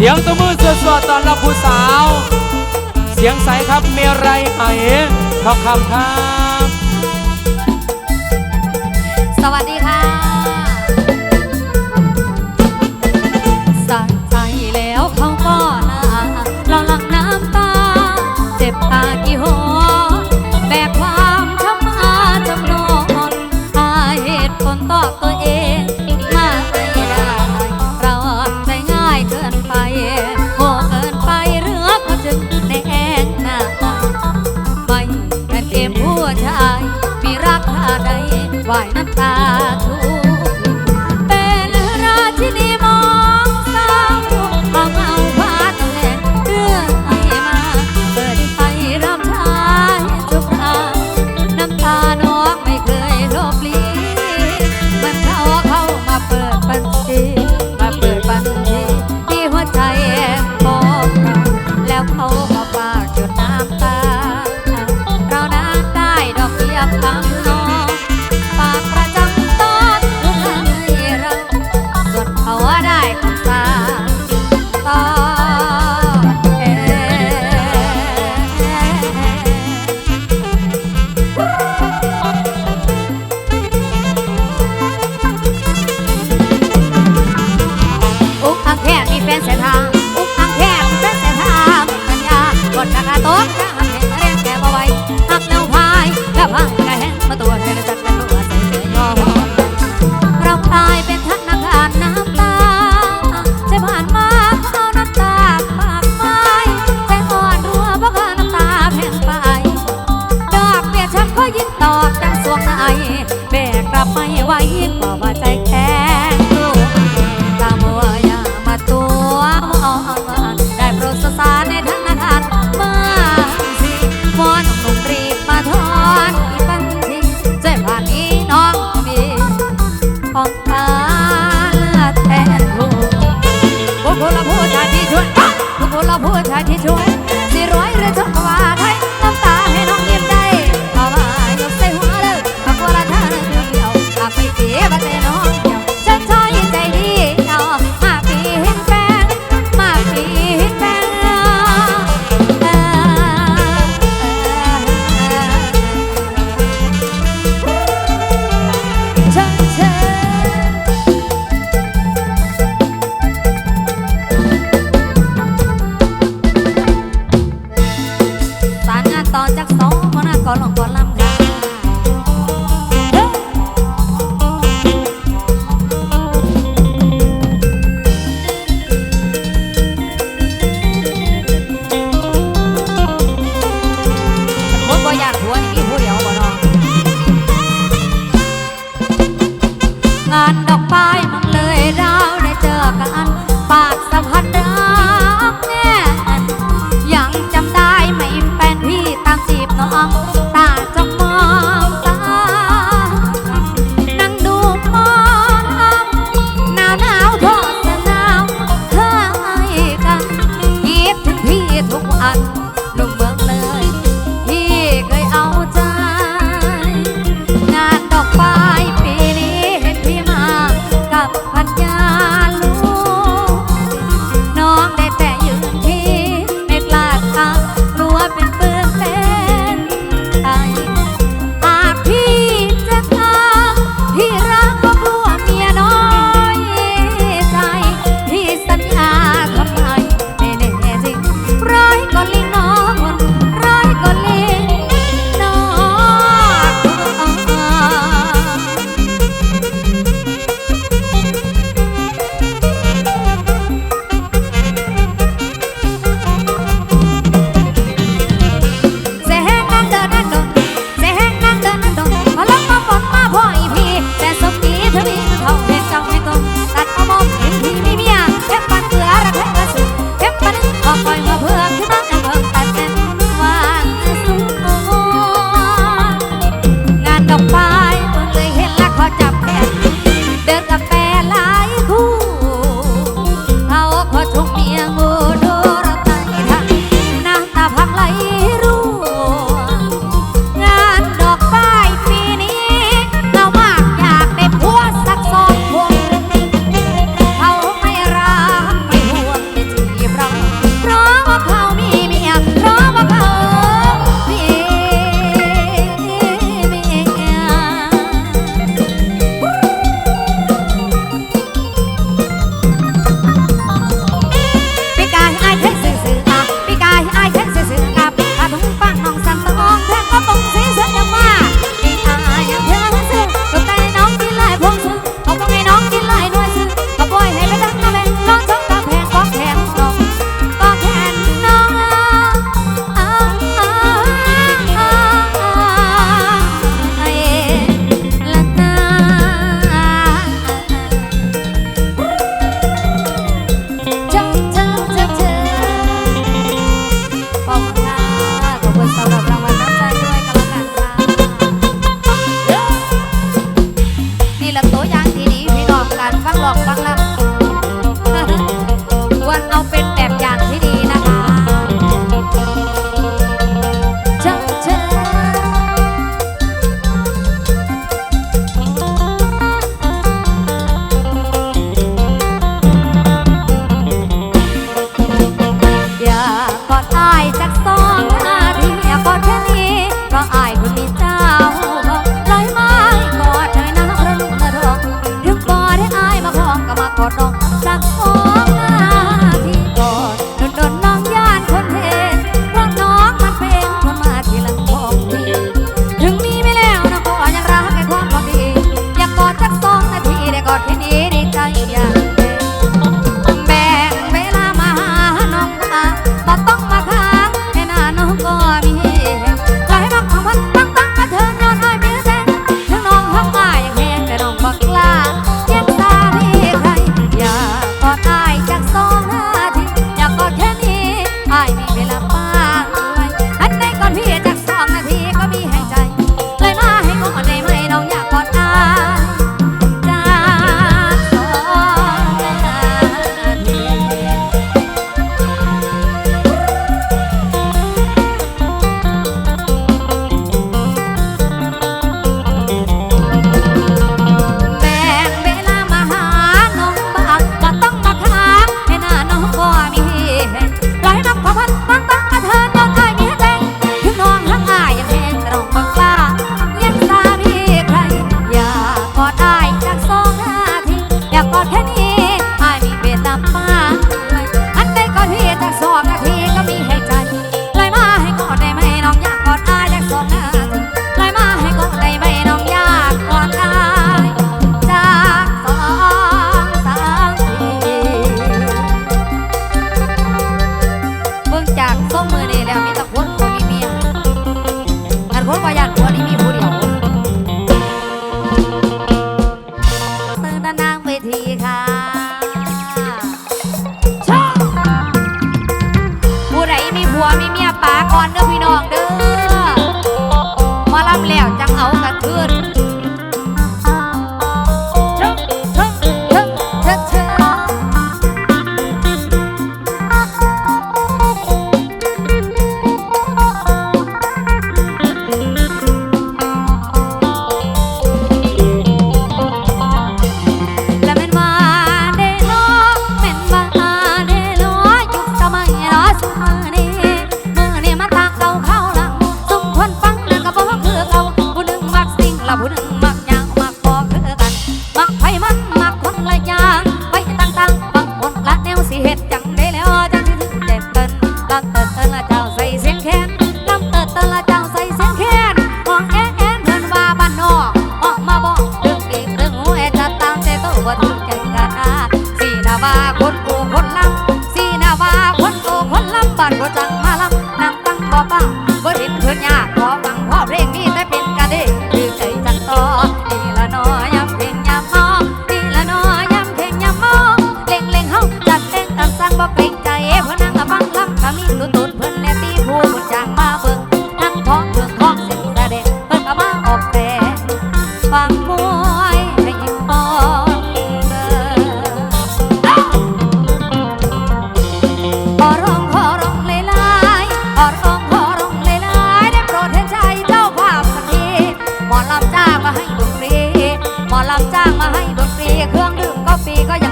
เสียงตัวมือสวดสวดตอนรับผู้สาว เสียงใสครับเมียไรไหทองคำครับ สวัสดีค่ะ ผู้ชายที่ช่วย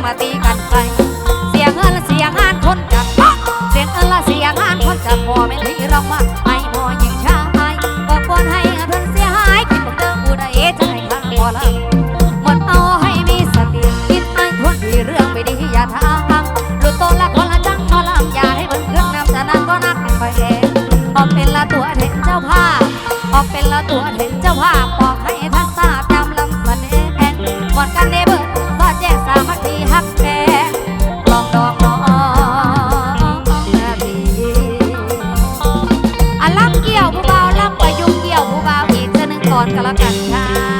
mati kan อนกันละกันค่ะ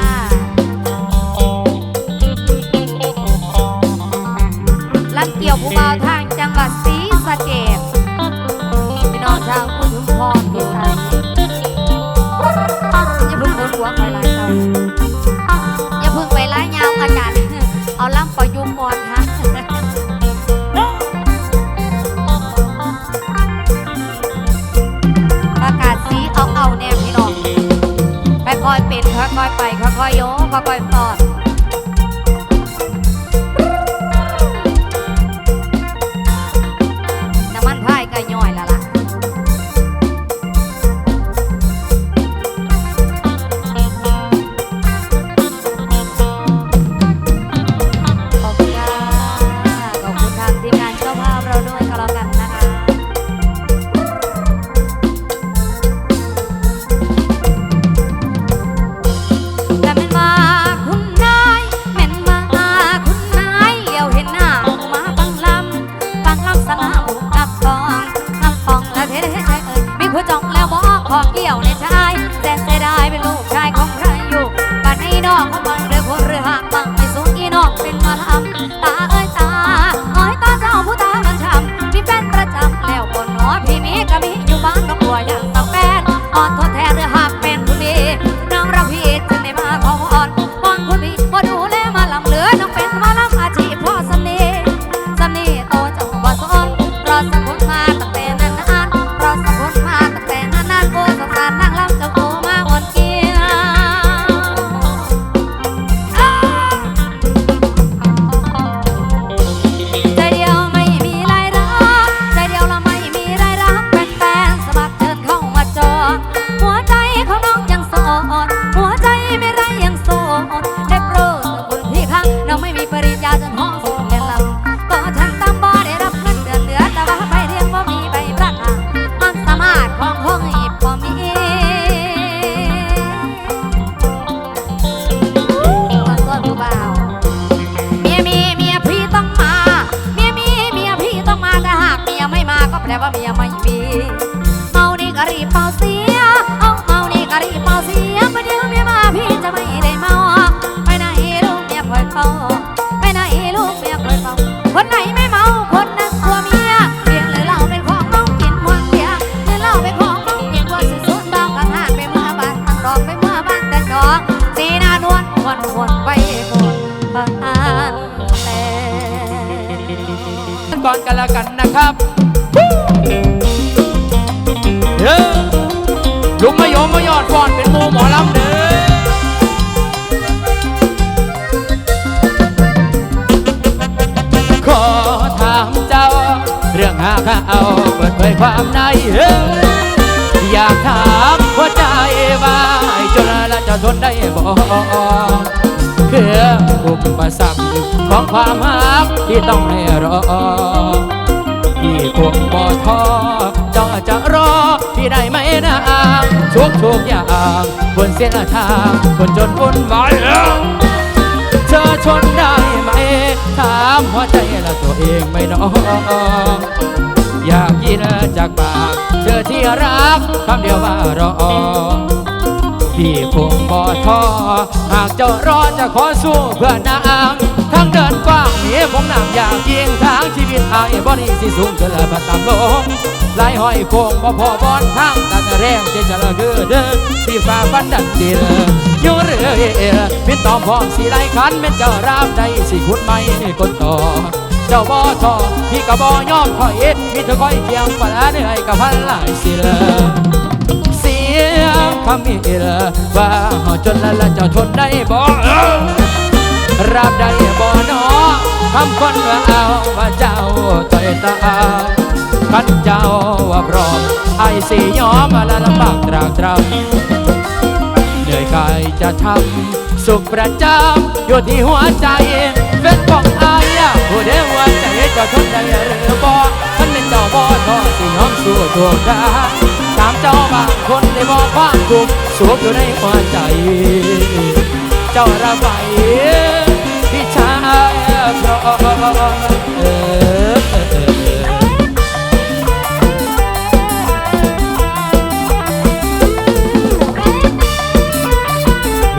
快哟，快快 a minha mãe. ยมมะยอดก่อนเป็นมูหมอลำเด้อขอถามเจ้า เรื่องหาข้าเอาเปิดเผยความในเฮ้อยากถามหัวใจว่าจนละจะทนได้บ่คืออุปสรรคของความหักที่ต้องให้รอพี่คงบ่ท้อจ้าจะรอ ได้ไหมนะทุกทุกๆอย่างบนเส้นทางคนจนวุ่นวายเธอทนได้ไหม ถามหัวใจละตัวเองไม่น้องอยากยินจากปากเธอที่รักคำเดียวว่ารอพี่คงบ่ท้อหากเจ้ารอจะขอสู้เพื่อนางทาง เดินางหนีผมนำอยากยิงทางชีวิตไอ้บ่นี้สิสูงจนละบัดตามลงลายห้อยโคงบ่พอบอนทางตักแรงเจจะละคือเด้อที่ฟ้าฟันดันดินอยู่เรื่อยพินตอมพร้อมสีไล่คันเป็นเจ้าราบใดสิขุดไม่คนต่อเจ้าบ่ทอพี่ก็บ่ยอมถอยเอ็ดมีเธอคอยเคียงปลาเหนื่อยกับพันหลายสิเลเสียงคำมีเลว่าเฮาจนละละเจ้าทนได้บ่ รับได้บ่นอคำคนว่าเอาว่าเจ้าต่อยตากันเจ้าว่าพร้อมไอ้สิยอมละลำบากตรากตรำเหนื่อยกายจะทำสุขประจำอยู่ที่หัวใจเป็นของอายผู้เดียวหัวใจเจ้าทนได้หรือบ่ท่านเป็นเจ้าบ่ทอสิยอมสู้ตัวกาตามเจ้าบางคนได้บอกความทุกข์สูบอยู่ในหัวใจ เจ้าระบาย เพราะเออ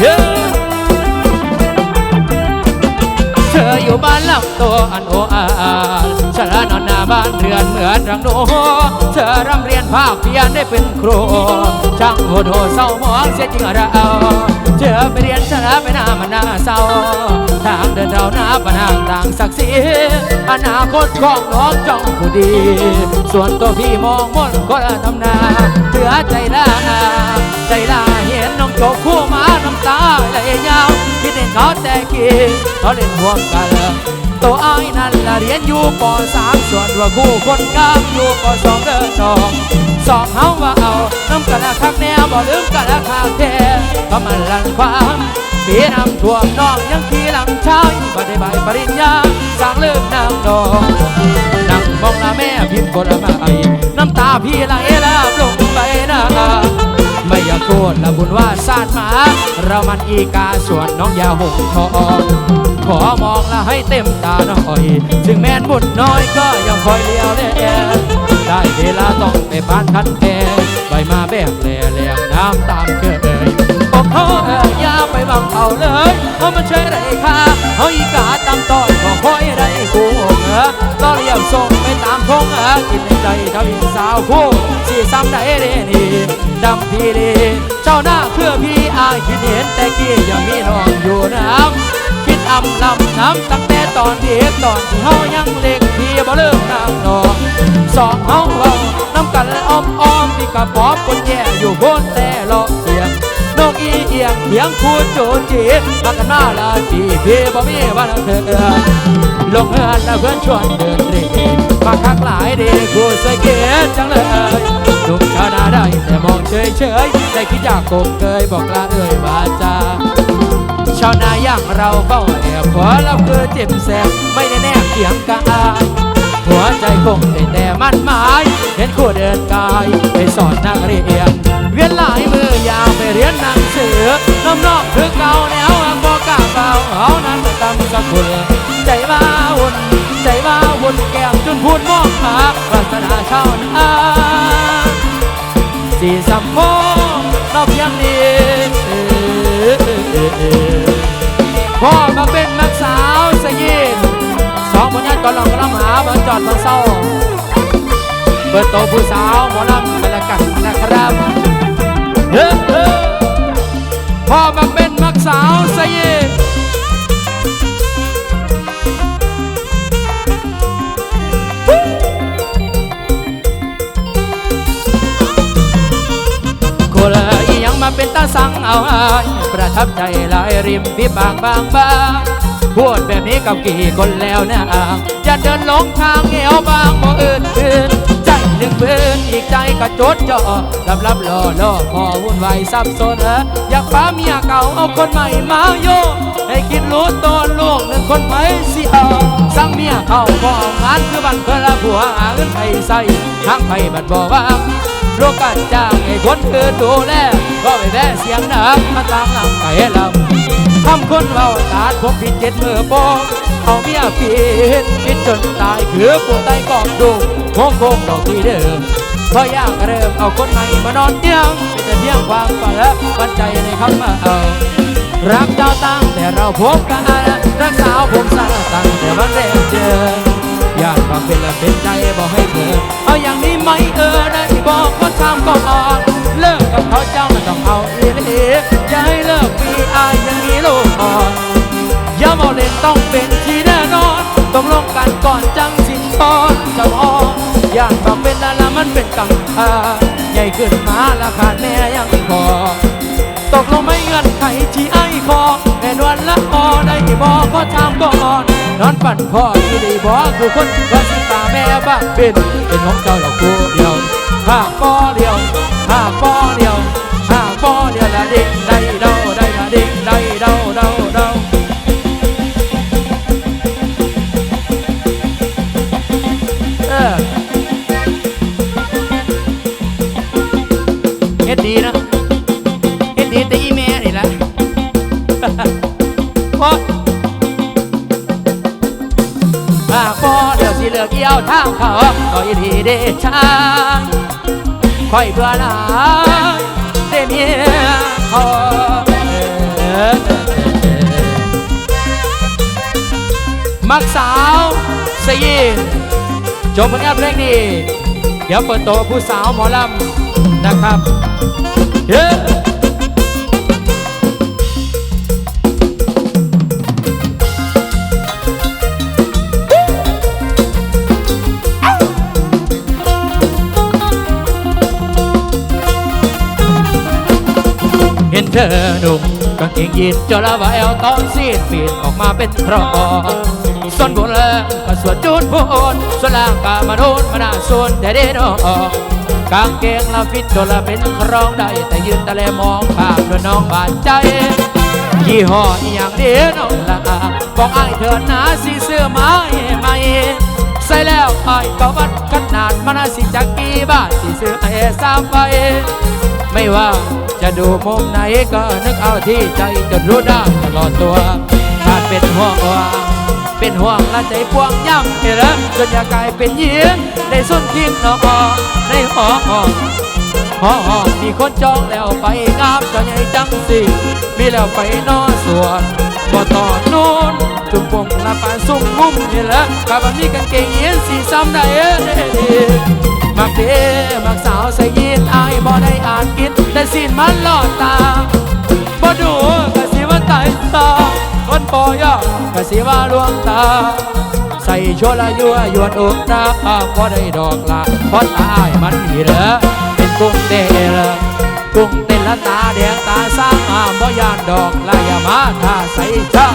เฮ้เธออยู่บ้านหลังโตอันโออาฉันละนอนหน้าบ้านเรือนเหมือนรังโนเธอร่ำเรียนภาคเพียนได้เป็นครูช่างโหดโหดเศร้าหมองเสียจริงเรา เจอไปเรียนชนะไปหน้ามันน่าเศร้าทางเดินเราหน้าปัญหาต่างศักดิ์ศรีอนาคตของน้องจ้องผู้ดี ส่วนตัวพี่มองมนก็ทำนาเตือใจลาใจล่าเห็นน้องจบคู่มาน้ำตาไหลยาว คิดเห็นเขาแต่กี้เขาเล่นห่วงกัน ตัวอ้ายนั่นละเรียนอยู่ปสส่วนว่าคู่คนงามอยู่ปสองเดินนองสองเฮาว่าเอาน้ำกันละคักแนวบ่ลืมกันละคาแท้เพราะมันลันความปีน้ำท่วมน้องยังขี่หลังชายบ่ได้ใบปริญญาสร้างเลิกน้ำนองนั่งมองหน้าแม่พิมพ์ผลไม้น้ำตาพี่ไหลลาบลงไปหน้า ไม่อยากโกรธละบุญว่าสาดหมาเรามันอีกาส่วนน้องยาหงทองขอมองละให้เต็มตาหน่อย ถึงแม้นบุญน้อยก็ยังคอยเลี้ยวแลได้เวลาต้องไปบ้านคันแอใบมาแบกแหล่แหลงน้ำตามเคยบอกเขาเอ่ยอยาไปบังเอาเลยเพรามันใช่ไรค่าเขาอีกาตามต้อ ออก็เรียบส่งไปตามทงอกินในใจทวินสาวคู่สีซ้ำได้เรนี่ดำพี่ดีเจ้าหน้าเพื่อพี่อาคิดเห็นแต่กี้ยังมีน้องอยู่น้ำคิดอำลำน้ำตั้งแต่ตอนเด็กตอนที่เฮายังเล็กพี่บ่เลิกน้ำนองสองเฮาเว้าน้ำกันและอ้อมอ้อมพี่กับปอบคนแย่อยู่บนแต่เลาะเสียงนกอีเอียงเถียงคูดโจจีมากันมาลาจีพี่บ่มีวันเธอ ลงเฮือนแล้วเพื่อนชวนเดินเรีมาคักหลายดีกูสวยเกตจังเลยทุกชานาได้แต่มองเฉยเฉยๆได้คิดอยากกบเกยบอกลาเอ่ยวาจาชาวนาอย่างเราเฝ้าแอบขอเราคือเจ็บแสบไม่ได้แนบเขียงกายหัวใจคงได้แต่มั่นหมาย เห็นคู่เดินกายไปสอนนักเรียนเวียนหลายมือยาวไปเรียนหนังสือน้องนอกคือเก่าแนวบอกกาเบาเอานั้นตำสักคน ใจมาวุ่นใจมาวุ่นแก้มจนพูดมองหาวาสนาชาวนาสีสัมโมนอกเพียงนี้พ่อมาเป็นนักสาวสยินสองคนนี้ตอนหลังกำลังหามาจอดมาเศร้าเปิดโตะผู้สาวหมอลำกันละกันนะครับพ่อมาเป็นนักสาวสยิน เป็นตาสังเอาอายประทับใจหลายริมพี่บางบางบางพูดแบบนี้กับกี่คนแล้วนะอย่าเดินหลงทางเหี่ยวบางบ่อื่นอื่นใจหนึ่งปืนอีกใจก็จดจ่อรับรับรอรอพอวุ่นวายสับสนเอออยากฟ้าเมียเก่าเอาคนใหม่มาโยให้คิดรู้ตัวลูกหนึ่งคนไหมสิเอาสั่งเมียเข้าก็เอางานคือบันเพื่อละผัวหาเงินให้ใส่ทางไปบัดบ่ว่างลูกกันจ้างให้คนอื่นดูแล ก็ไปแว่เสียงดังมาตามหลังไปลำทำคนเบาตาดผมผิดเจ็ดมือโป้งเอาเมียผิดผิดจนตายคือปวดใต้กองดูโค้งคงดอกที่เดิมพอยากเริ่มเอาคนใหม่มานอนเตียงเป็นแต่เพียงความฝันและปันใจในคำมาเอารักเจ้าตั้งแต่เราพบกันรักสาวผมสร้าตั้งแต่วันแรกเจออยากความเป็นและเป็นใจบอกให้เธอเอาอย่างนี้ไหมเออได้บอกก็ทำก็ออน เลิกกับเขาเจ้ามันต้องเอาอีหลีอย่าให้เลิกมีอายยังมีลูกอ่อนอย่าบอกเล่นต้องเป็นที่แน่นอนต้องลงกันก่อนจังสินทอนจะพออยากบอกเป็นละละมันเป็นกังขาใหญ่ขึ้นมาราคาแม่ยังพอตกลงไม่เงื่อนไขที่ไอ้คอแม่นวันละพอได้บอกก็ทำก่อนนอนปั่นพ่อที่ได้บอกคือคนว่าสิตาแม่บ้าเป็นเป็นของเจ้าเราคู่เดียวห้าปอเดียว ห้าปอเดียวห้าปอเดียวละเด็กได้เดาได้ละเด็กได้เดาเดาเดาเออเฮ็ดดีนะเฮ็ดดีแต่อีแม่นี่แหละพอถ้าพอเดียวสิเลือกเกี่ยวทางเขาก็อีทีเดชา ค่อยเบื่อหลายเดเมียขอมักสาวสยีจบผลงานเพลงนี้ เดี๋ยวเปิดโตะผู้สาวหมอลำนะครับ เฮ้ ธอหนุ่มกางเกงยีนจระวาแอลตอนซีดปีนออกมาเป็นครองส่วนบนแลก็สวดจูนพูนส่วนล่างก็มาโดนมาหน้าส่วนแต่เด่นออกกางเกงละฟิตตัวละเป็นครองได้ แต่ยืนตะเลมองภาพด้วยน้องบาดใจยี่ห้ออีหยังเดียวน้องละบอกไอ้เถิดนะสีเสื้อไม้ไม่ใส่แล้วไอ้ก็วัดขนาดมันน่าสิจักกี่บาทสีเสื้อไอ้สามใบไม่ว่า จะดูมุมไหนก็นึกเอาที่ใจจนรู้ได้ตลอดตัวขาดเป็นห่วงว่าเป็นห่วงและใจพวงย่ำเห็นแล้วจนอยากกลายเป็นเยียงได้ส้นทีมนอในหอหอหอหอมีคนจองแล้วไปงามจะใหญ่จังสิมีแล้วไปนอสวนบ่ต่อนู้นจุ่มปงละปานซุ่มมุมเห็นแล้วกับมีกางเกงเยียนสีซ้ำได้เอ้ มันหลอดตาบ่ดูก็สิว่าตายตาคนปอยาก็สิว่าลวงตา ใส่ชั่วละยั่วยวนอกหน้าพอได้ดอกละเพราะตายมันหีเหลอเป็นกุ้งเตละกุ้งเต้นละตาแดงตาสร้างอามบ่ยานดอกละอย่ามาท่าใส่ช่า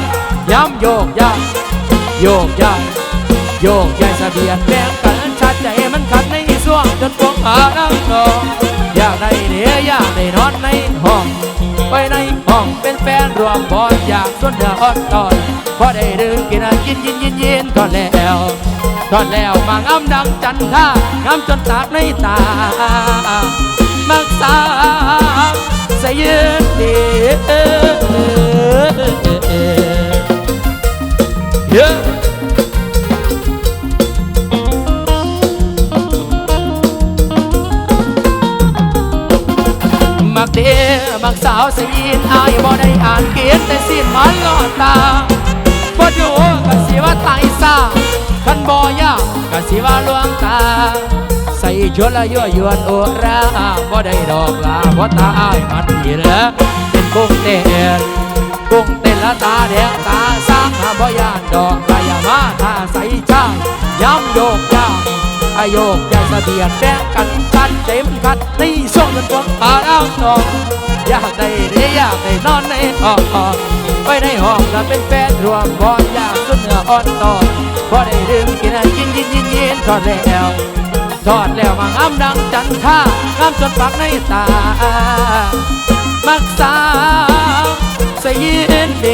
ย้ำโยกย้ำโยกย้ำโยกย้ายสบียนแดงกันชัดใจมันขัดในส่วงจนพวงหาน้ำนอง อยากได้เดียอยากได้นอนในห้อง ไปในห้องเป็นแฟนรวมบอลอยากส่วนเดือดตอนพอได้ดื่มกินกินยินยินยินก่อนแล้วก่อนแล้วมางามดังจันท่างามจนตากในตามักสาใส่ยืนดีเยอะ มักสาวสีนอายบ่ได้อ่านเขียนแต่สิ้นมันลอดตาบ่ดูก็สิว่าตายซาคันบ่ยากก็สิว่าลวงตา ใส่ชวนละยั่วยวนโอราบ่ได้ดอกลาเพราะตาอายมันหีเหลอเป็นกุ้งเต้นกุ้งเต้นละตาแดงตาสร้างหาบ่ยานดอกลายามาทาใส่ช่างย้ำโยกย้ำอายโยกย้ายสะเบียดแดงกัน เต็มกันในช่วงจนพวกอาดาวตองอยากได้เรียอยากได้นอนในห้องไว้ในห้องถ้าเป็นแฟนรวมบอลอยากสุดเหนืออ่อนต่อพอได้ดื่มกินกินยินยินยินทอดแล้วทอดแล้วมางามดังจันท่างามจนปักในตา มักสาวสยินเด